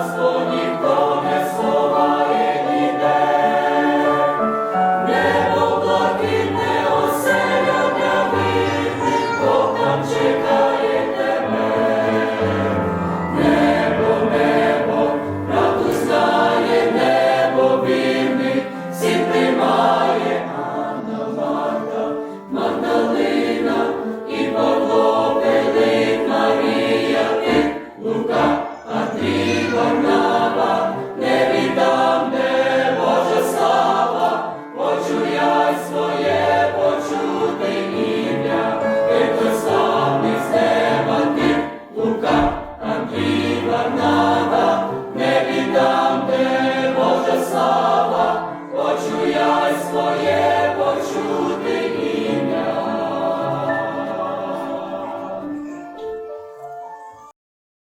nosso Визволяй своє.